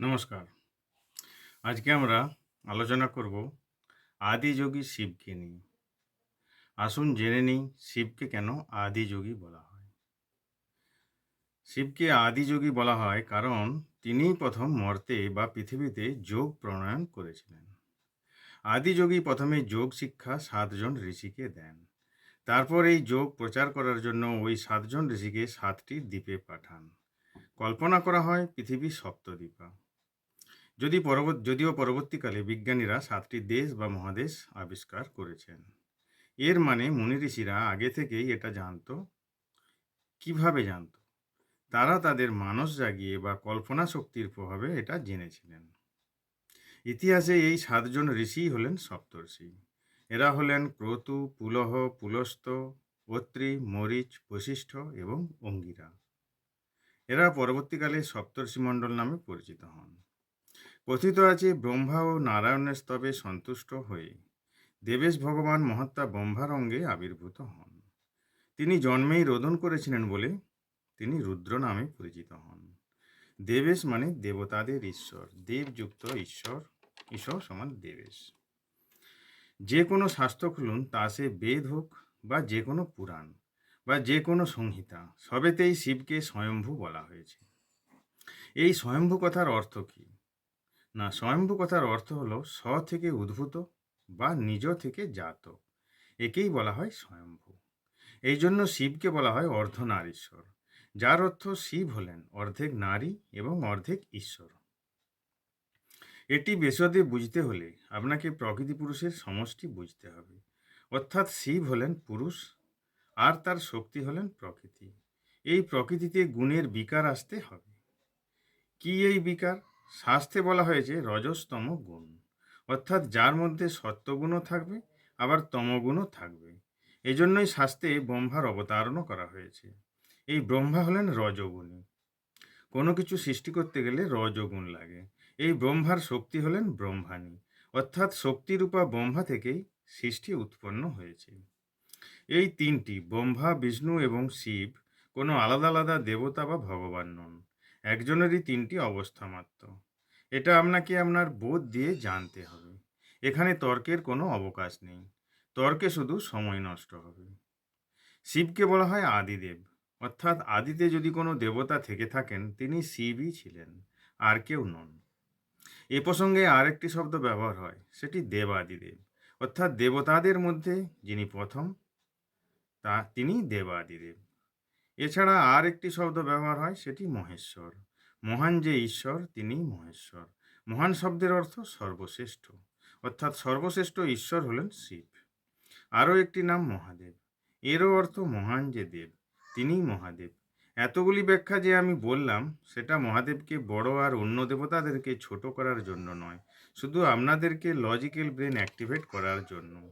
নমস্কার। আজকে আমরা আলোচনা করব আদিযোগী শিবকে নিয়ে। আসুন জেনে নিই শিবকে কেন আদিযোগী বলা হয়। শিবকে আদিযোগী বলা হয় কারণ তিনিই প্রথম মর্তে বা পৃথিবীতে যোগ প্রণয়ন করেছিলেন। আদিযোগী প্রথমে যোগ শিক্ষা সাতজন ঋষিকে দেন। তারপর এই যোগ প্রচার করার জন্য ওই সাতজন ঋষিকে সাতটি দ্বীপে পাঠান। কল্পনা করা হয় পৃথিবী সপ্তদ্বীপা। যদি পরবর্তী যদিও পরবর্তীকালে বিজ্ঞানীরা সাতটি দেশ বা মহাদেশ আবিষ্কার করেছেন। এর মানে মুনি ঋষিরা আগে থেকেই এটা জানতো। কীভাবে জানতো? তারা তাদের মানস জাগিয়ে বা কল্পনা শক্তির প্রভাবে এটা জেনেছিলেন। ইতিহাসে এই সাতজন ঋষি হলেন সপ্তর্ষি। এরা হলেন ক্রতু, পুলহ, পুলস্ত, অত্রি, মরিচ, বশিষ্ঠ এবং অঙ্গিরা। এরা পরবর্তীকালে সপ্তর্ষিমণ্ডল নামে পরিচিত হন। কথিত আছে, ব্রহ্মা ও নারায়ণের স্তবে সন্তুষ্ট হয়ে দেবেশ ভগবান মহাত্মা ব্রহ্মার অঙ্গে আবির্ভূত হন। তিনি জন্মেই রোদন করেছিলেন বলে তিনি রুদ্র নামে পরিচিত হন। দেবেশ মানে দেবতাদের ঈশ্বর, দেবযুক্ত ঈশ্বর ঈশ্বর সমান দেবেশ। যে কোনো শাস্ত্র খুলুন, তা সে বেদ হোক বা যে কোনো পুরাণ বা যে কোনো সংহিতা, সবেতেই শিবকে স্বয়ম্ভু বলা হয়েছে। এই স্বয়ম্ভু কথার অর্থ কী? না, স্বয়ম্ভু কথার অর্থ হলো স্ব থেকে উদ্ভূত বা নিজ থেকে জাত। একেই বলা হয় স্বয়ম্ভু। এই জন্য শিবকে বলা হয় অর্ধনারীশ্বর। যার অর্থ শিব হলেন অর্ধেক নারী এবং অর্ধেক ঈশ্বর। এটি বেসদে বুঝতে হলে আপনাকে প্রকৃতি পুরুষের সমষ্টি বুঝতে হবে। অর্থাৎ শিব হলেন পুরুষ আর তার শক্তি হলেন প্রকৃতি। এই প্রকৃতিতে গুণের বিকার আসতে হবে। কি এই বিকার? শাস্ত্রে বলা হয়েছে রজস্তম গুণ। অর্থাৎ যার মধ্যে সত্যগুণও থাকবে, আবার তমগুণও থাকবে। এজন্যই শাস্তে ব্রহ্মার অবতারণও করা হয়েছে। এই ব্রহ্মা হলেন রজগুণী। কোনো কিছু সৃষ্টি করতে গেলে রজগুণ লাগে। এই ব্রহ্মার শক্তি হলেন ব্রহ্মাণী। অর্থাৎ শক্তিরূপা ব্রহ্মা থেকেই সৃষ্টি উৎপন্ন হয়েছে। এই তিনটি, ব্রহ্মা, বিষ্ণু এবং শিব, কোনো আলাদা আলাদা দেবতা বা ভগবান নন। একজনেরই তিনটি অবস্থা মাত্র। এটা আপনাকে আপনার বোধ দিয়ে জানতে হবে। এখানে তর্কের কোনো অবকাশ নেই। তর্কে শুধু সময় নষ্ট হবে। শিবকে বলা হয় আদিদেব। অর্থাৎ আদিতে যদি কোনো দেবতা থেকে থাকেন, তিনি শিবই ছিলেন, আর কেউ নন। এ প্রসঙ্গে আরেকটি শব্দ ব্যবহার হয়, সেটি দেবাদিদেব। অর্থাৎ দেবতাদের মধ্যে যিনি প্রথম, তা তিনি দেবাদিদেব। এছাড়া আর একটি শব্দ ব্যবহার হয়, সেটি মহেশ্বর। মহান যে ঈশ্বর তিনি মহেশ্বর। মহান শব্দের অর্থ সর্বশ্রেষ্ঠ। অর্থাৎ সর্বশ্রেষ্ঠ ঈশ্বর হলেন শিব। আরও একটি নাম মহাদেব। এরও অর্থ মহান যে দেব, তিনিই মহাদেব। এতগুলি ব্যাখ্যা যে আমি বললাম, সেটা মহাদেবকে বড় আর অন্য দেবতাদেরকে ছোট করার জন্য নয়, শুধু আপনাদেরকে লজিক্যাল ব্রেন অ্যাক্টিভেট করার জন্য।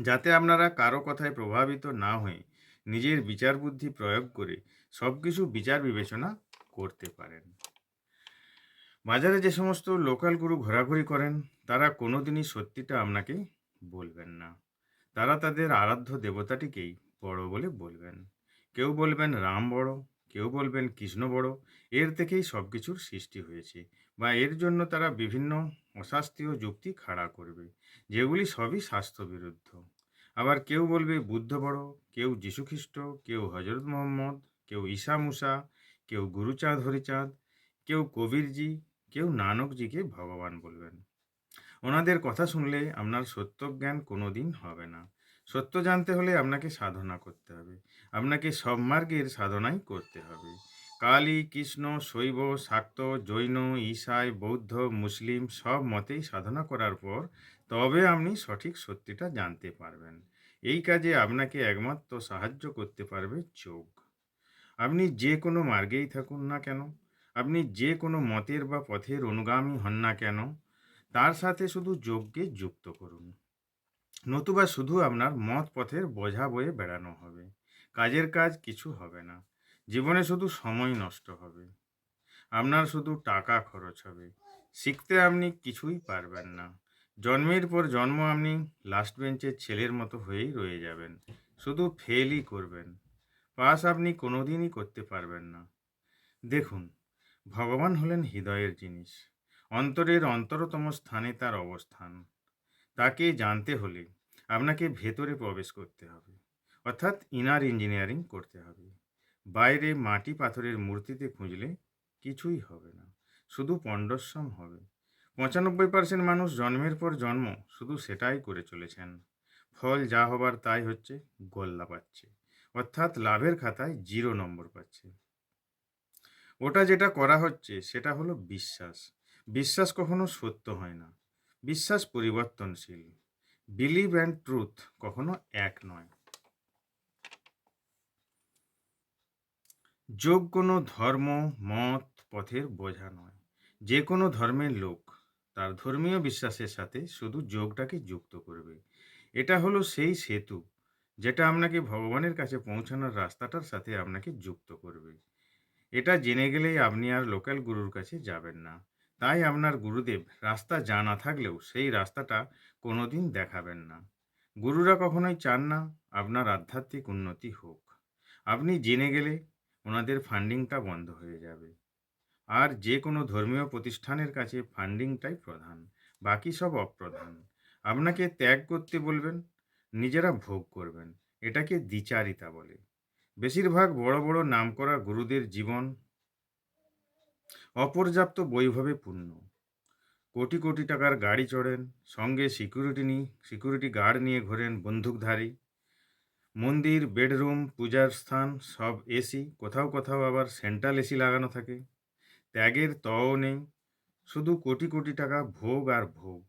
যাতে আপনারা কারও কথায় প্রভাবিত না হয়ে নিজের বিচার বুদ্ধি প্রয়োগ করে সব কিছু বিচার বিবেচনা করতে পারেন। বাজারে যে সমস্ত লোকাল গুরু ঘোরাঘুরি করেন, তারা কোনোদিনই সত্যিটা আপনাকে বলবেন না। তারা তাদের আরাধ্য দেবতাটিকেই বড় বলে বলবেন। কেউ বলবেন রাম বড়, কেউ বলবেন কৃষ্ণ বড়, এর থেকেই সব কিছুর সৃষ্টি হয়েছে বা এর জন্য তারা বিভিন্ন অশাস্ত্রীয় যুক্তি খাড়া করবে, যেগুলি সবই স্বাস্থ্যবিরুদ্ধ। আবার কেউ বলবে বুদ্ধ বড়, কেউ যীশুখ্রিস্ট, কেউ হজরত মোহাম্মদ, কেউ ঈশা মুসা, কেউ গুরুচাঁদ হরিচাঁদ কেউ কবিরজি, কেউ নানকজিকে ভগবান বলবেন। ওনাদের কথা শুনলে আপনার সত্য জ্ঞান কোনো দিন হবে না। সত্য জানতে হলে আপনাকে সাধনা করতে হবে। আপনাকে সব মার্গের সাধনাই করতে হবে। কালী, কৃষ্ণ, শৈব, শাক্ত, জৈন, ঈশাই, বৌদ্ধ, মুসলিম সব মতেই সাধনা করার পর তবে আপনি সঠিক সত্যিটা জানতে পারবেন। এই কাজে আপনাকে একমাত্র সাহায্য করতে পারবে যোগ। আপনি যে কোনো মার্গেই থাকুন না কেন, আপনি যে কোনো মতের বা পথের অনুগামী হন না কেন, তার সাথে শুধু যোগকে যুক্ত করুন। নতুবা শুধু আপনার মত পথের বোঝা বয়ে বেড়ানো হবে। কাজের কাজ কিছু হবে না, জীবনে শুধু সময় নষ্ট হবে। আপনার শুধু টাকা খরচ হবে, শিখতে আপনি কিছুই পারবেন না। জন্মের পর জন্ম আপনি লাস্ট বেঞ্চের ছেলের মতো হয়েই রয়ে যাবেন। শুধু ফেলই করবেন। পাস আপনি কোনোদিনই করতে পারবেন না। দেখুন, ভগবান হলেন হৃদয়ের জিনিস। অন্তরের অন্তরতম স্থানে তার অবস্থান। তাকে জানতে হলে আপনাকে ভেতরে প্রবেশ করতে হবে। অর্থাৎ ইনার ইঞ্জিনিয়ারিং করতে হবে। বাইরে মাটি পাথরের মূর্তিতে খুঁজলে কিছুই হবে না। শুধু পণ্ডশ্রম হবে। পঁচানব্বই পার্সেন্ট মানুষ জন্মের পর জন্ম, শুধু সেটাই করে চলেছেন। ফল যা হবার তাই হচ্ছে, গোল্লা পাচ্ছে। অর্থাৎ লাভের খাতায় জিরো নম্বর পাচ্ছে। ওটা যেটা করা হচ্ছে, সেটা হলো বিশ্বাস। বিশ্বাস কখনো সত্য হয় না। বিশ্বাস পরিবর্তনশীল। বিলিভ অ্যান্ড ট্রুথ কখনো এক নয়। যোগ কোনো ধর্ম, মত, পথের বোঝা নয়। যে কোনো ধর্মের লোক তার ধর্মীয় বিশ্বাসের সাথে শুধু যোগটাকে যুক্ত করবে। এটা হলো সেই সেতু যেটা আপনাকে ভগবানের কাছে পৌঁছানোর রাস্তাটার সাথে আপনাকে যুক্ত করবে। এটা জেনে গেলেই আপনি আর লোকাল গুরুর কাছে যাবেন না। তাই আপনার গুরুদেব রাস্তা জানা থাকলেও সেই রাস্তাটা কোনোদিন দেখাবেন না। গুরুরা কখনোই চান না আপনার আধ্যাত্মিক উন্নতি হোক। আপনি জেনে গেলে ওনাদের ফান্ডিংটা বন্ধ হয়ে যাবে। আর যে কোনো ধর্মীয় প্রতিষ্ঠানের কাছে ফান্ডিংটাই প্রধান, বাকি সব অপ্রধান। আপনাকে ত্যাগ করতে বলবেন, নিজেরা ভোগ করবেন, এটাকে দ্বিচারিতা বলে। বেশিরভাগ বড় বড় নামকরা গুরুদের জীবন অপর্যাপ্ত বৈভবে পূর্ণ। কোটি কোটি টাকার গাড়ি চড়েন, সঙ্গে সিকিউরিটি নিয়ে সিকিউরিটি গার্ড নিয়ে ঘোরেন বন্দুকধারী। মন্দির বেডরুম পূজার স্থান, সব এসি কোথাও কোথাও আবার সেন্ট্রাল এসি লাগানো থাকে। ত্যাগের তও নেই, শুধু কোটি কোটি টাকা ভোগ আর ভোগ।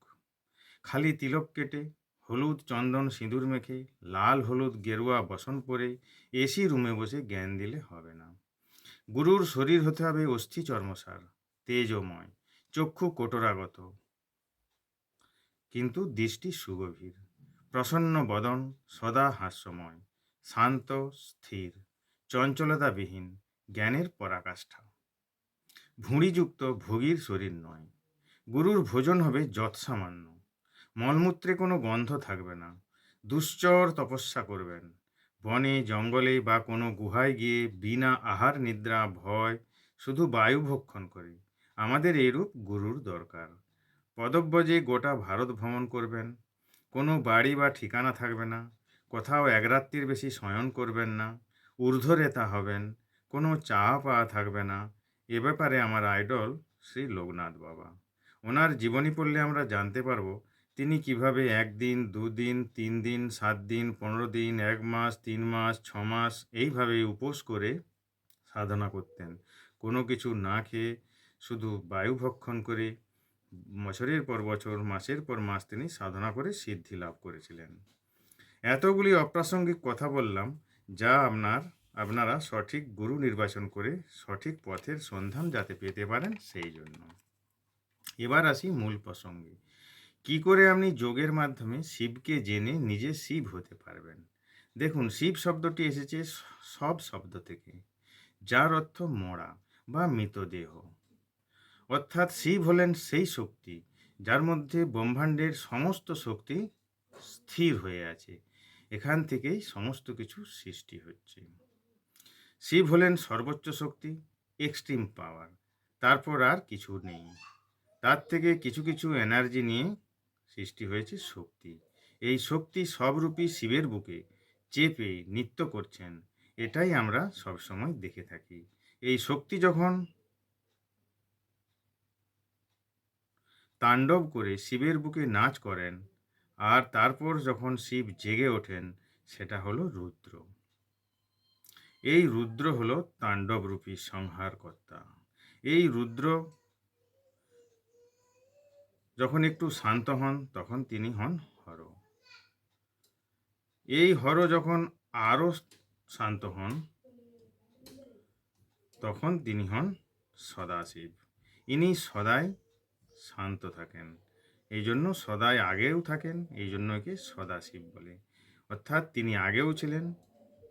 খালি তিলক কেটে, হলুদ চন্দন সিঁদুর মেখে, লাল হলুদ গেরুয়া বসন পরে এসি রুমে বসে জ্ঞান দিলে হবে না। গুরুর শরীর হতে হবে অস্থি চর্মসার, তেজময়, চক্ষু কোটরাগত। কিন্তু দৃষ্টি সুগভীর, প্রসন্ন বদন সদা হাস্যময়, শান্ত, স্থির, চঞ্চলতাবিহীন, জ্ঞানের পরাকাষ্ঠা। ভুঁড়িযুক্ত ভোগীর শরীর নয়। গুরুর ভোজন হবে যৎসামান্য। মলমূত্রে কোনো গন্ধ থাকবে না। দুশ্চর তপস্যা করবেন। বনে, জঙ্গলে বা কোনো গুহায় গিয়ে বিনা আহার, নিদ্রা, ভয়, শুধু বায়ু ভক্ষণ করে। আমাদের এরূপ গুরুর দরকার। পদব্রজে গোটা ভারত ভ্রমণ করবেন। কোনো বাড়ি বা ঠিকানা থাকবে না। কোথাও এক বেশি শয়ন করবেন না। ঊর্ধ্বরেতা হবেন। কোনো চা পাওয়া থাকবে না। এ ব্যাপারে আমার আইডল শ্রী লোকনাথ বাবা। ওনার জীবনী পড়লে আমরা জানতে পারব, তিনি কীভাবে একদিন, দুদিন তিন দিন সাত দিন পনেরো দিন এক মাস, তিন মাস, ছ মাস এইভাবে উপোস করে সাধনা করতেন। কোনো কিছু না খেয়ে শুধু বায়ু ভক্ষণ করে বছরের পর বছর, মাসের পর মাস তিনি সাধনা করে সিদ্ধি লাভ করেছিলেন। এতগুলি অপ্রাসঙ্গিক কথা বললাম, যা আপনার আপনারা সঠিক গুরু নির্বাচন করে সঠিক পথের সন্ধান যাতে পেতে পারেন সেই জন্য। এবার আসি মূল প্রসঙ্গে। কি করে আপনি যোগের মাধ্যমে শিবকে জেনে নিজে শিব হতে পারবেন? দেখুন, শিব শব্দটি এসেছে সব শব্দ থেকে। যার অর্থ মরা বা মৃতদেহ অর্থাৎ শিব হলেন সেই শক্তি যার মধ্যে ব্রহ্মাণ্ডের সমস্ত শক্তি স্থির হয়ে আছে। এখান থেকেই সমস্ত কিছু সৃষ্টি হচ্ছে। শিব হলেন সর্বোচ্চ শক্তি এক্সট্রিম পাওয়ার তারপর আর কিছু নেই। তার থেকে কিছু কিছু এনার্জি নিয়ে সৃষ্টি হয়েছে শক্তি। এই শক্তি সবরূপী শিবের বুকে চেপে নৃত্য করছেন। এটাই আমরা সবসময় দেখে থাকি। এই শক্তি যখন তাণ্ডব করে শিবের বুকে নাচ করেন, আর তারপর যখন শিব জেগে ওঠেন, সেটা হলো রুদ্র। এই রুদ্র হলো তাণ্ডবরূপী সংহারকর্তা। এই রুদ্র যখন একটু শান্ত হন, তখন তিনি হন হর। এই হর যখন আরও শান্ত হন, তখন তিনি হন সদাশিব। ইনি সদাই শান্ত থাকেন। এই জন্য সদাই আগেও থাকেন, এই জন্য একে সদাশিব বলে। অর্থাৎ তিনি আগেও ছিলেন,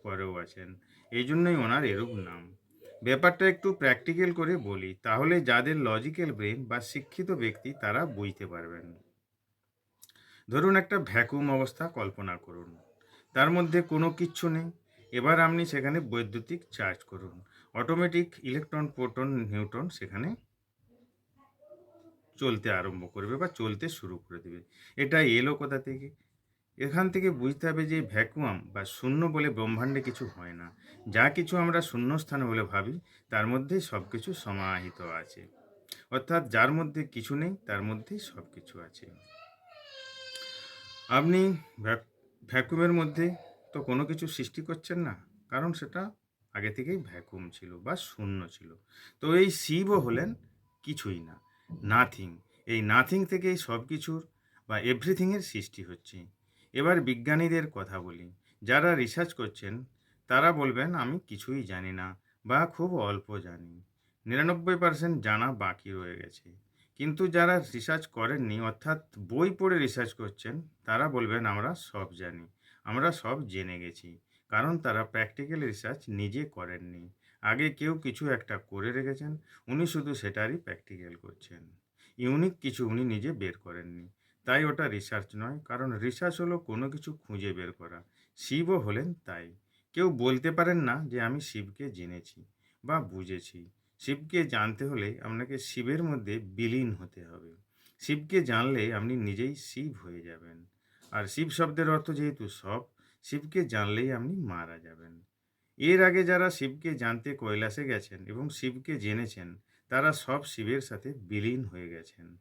পরেও আছেন। এই জন্যই ওনার এরূপ নাম। ব্যাপারটা একটু প্র্যাকটিক্যাল করে বলি, তাহলে যাদের লজিক্যাল ব্রেন বা শিক্ষিত ব্যক্তি তারা বুঝতে পারবেন। ধরুন একটা ভ্যাকুম অবস্থা কল্পনা করুন। তার মধ্যে কোনো কিচ্ছু নেই। এবার আপনি সেখানে বৈদ্যুতিক চার্জ করুন। অটোমেটিক ইলেকট্রন প্রোটন নিউট্রন সেখানে চলতে আরম্ভ করবে বা চলতে শুরু করে দেবে। এটা এলো কোথা থেকে? এখান থেকে বুঝতে হবে যে ভ্যাকুয়াম বা শূন্য বলে ব্রহ্মাণ্ডে কিছু হয় না। যা কিছু আমরা শূন্যস্থান বলে ভাবি, তার মধ্যেই সব কিছু সমাহিত আছে। অর্থাৎ যার মধ্যে কিছু নেই, তার মধ্যেই সব কিছু আছে। আপনি ভ্যাকুমের মধ্যে তো কোনো কিছু সৃষ্টি করছেন না, কারণ সেটা আগে থেকেই ভ্যাকুম ছিল বা শূন্য ছিল। তো এই শিবও হলেন কিছুই না, নাথিং। এই নাথিং থেকেই সব কিছুর বা এভরিথিংয়ের সৃষ্টি হচ্ছে। এবার বিজ্ঞানীদের কথা বলি। যারা রিসার্চ করছেন, তারা বলবেন, আমি কিছুই জানি না বা খুব অল্প জানি। নিরানব্বই পার্সেন্ট জানা বাকি রয়ে গেছে। কিন্তু যারা রিসার্চ করেননি, অর্থাৎ বই পড়ে রিসার্চ করছেন, তারা বলবেন, আমরা সব জানি। আমরা সব জেনে গেছি। কারণ তারা প্র্যাকটিক্যাল রিসার্চ নিজে করেননি। আগে কেউ কিছু একটা করে রেখেছেন, উনি শুধু সেটারই প্র্যাকটিক্যাল করছেন। ইউনিক কিছু উনি নিজে বের করেননি। তাই ওটা রিসার্চ নয়। কারণ রিসার্চ হলো কোনো কিছু খুঁজে বের করা। শিবও হলেন তাই। কেউ বলতে পারেন না যে আমি শিবকে জেনেছি বা বুঝেছি। শিবকে জানতে হলে আপনাকে শিবের মধ্যে বিলীন হতে হবে। শিবকে জানলে আপনি নিজেই শিব হয়ে যাবেন। আর শিব শব্দের অর্থ যেহেতু সব, শিবকে জানলেই আপনি মারা যাবেন। এর আগে যারা শিবকে জানতে কৈলাসে গেছেন এবং শিবকে জেনেছেন, তারা সব শিবের সাথে বিলীন হয়ে গেছেন।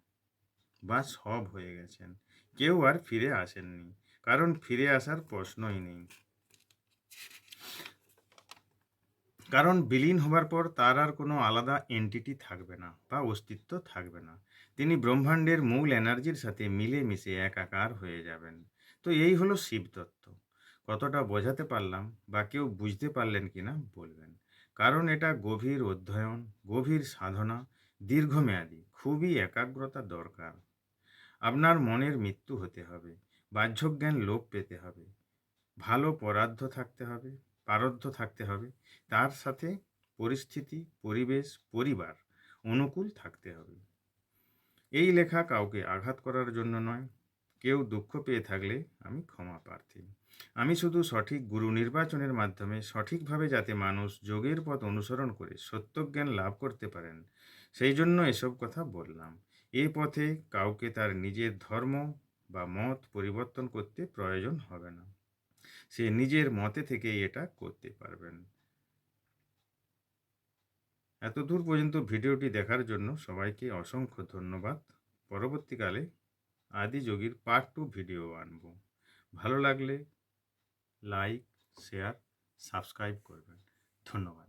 বা সব হয়ে গেছেন। কেউ আর ফিরে আসেননি, কারণ ফিরে আসার প্রশ্নই নেই। কারণ বিলীন হবার পর তার আর কোনো আলাদা এন্টিটি থাকবে না, বা অস্তিত্ব থাকবে না। তিনি ব্রহ্মাণ্ডের মূল এনার্জির সাথে মিলে মিশে একাকার হয়ে যাবেন। তো এই হলো শিবতত্ত্ব কতটা বোঝাতে পারলাম বা কেউ বুঝতে পারলেন কিনা বলবেন। কারণ এটা গভীর অধ্যয়ন, গভীর সাধনা, দীর্ঘমেয়াদী, খুবই একাগ্রতা দরকার। আপনার মনের মৃত্যু হতে হবে, বাহ্যজ্ঞান লোপ পেতে হবে, ভালো পরাধ্য থাকতে হবে পারধ্য থাকতে হবে, তার সাথে পরিস্থিতি, পরিবেশ, পরিবার অনুকূল থাকতে হবে। এই লেখা কাউকে আঘাত করার জন্য নয়, কেউ দুঃখ পেয়ে থাকলে আমি ক্ষমা প্রার্থী। আমি শুধু সঠিক গুরু নির্বাচনের মাধ্যমে সঠিকভাবে যাতে মানুষ যোগের পথ অনুসরণ করে সত্যজ্ঞান লাভ করতে পারেন, সেই জন্য এসব কথা বললাম। এ পথে কাউকে তার নিজের ধর্ম বা মত পরিবর্তন করতে প্রয়োজন হবে না। সে নিজের মতে থেকেই এটা করতে পারবেন। এত দূর পর্যন্ত ভিডিওটি দেখার জন্য সবাইকে অসংখ্য ধন্যবাদ। পরবর্তীকালে আদি যোগীর পার্ট টু ভিডিও আনব। ভালো লাগলে লাইক শেয়ার সাবস্ক্রাইব করবেন। ধন্যবাদ।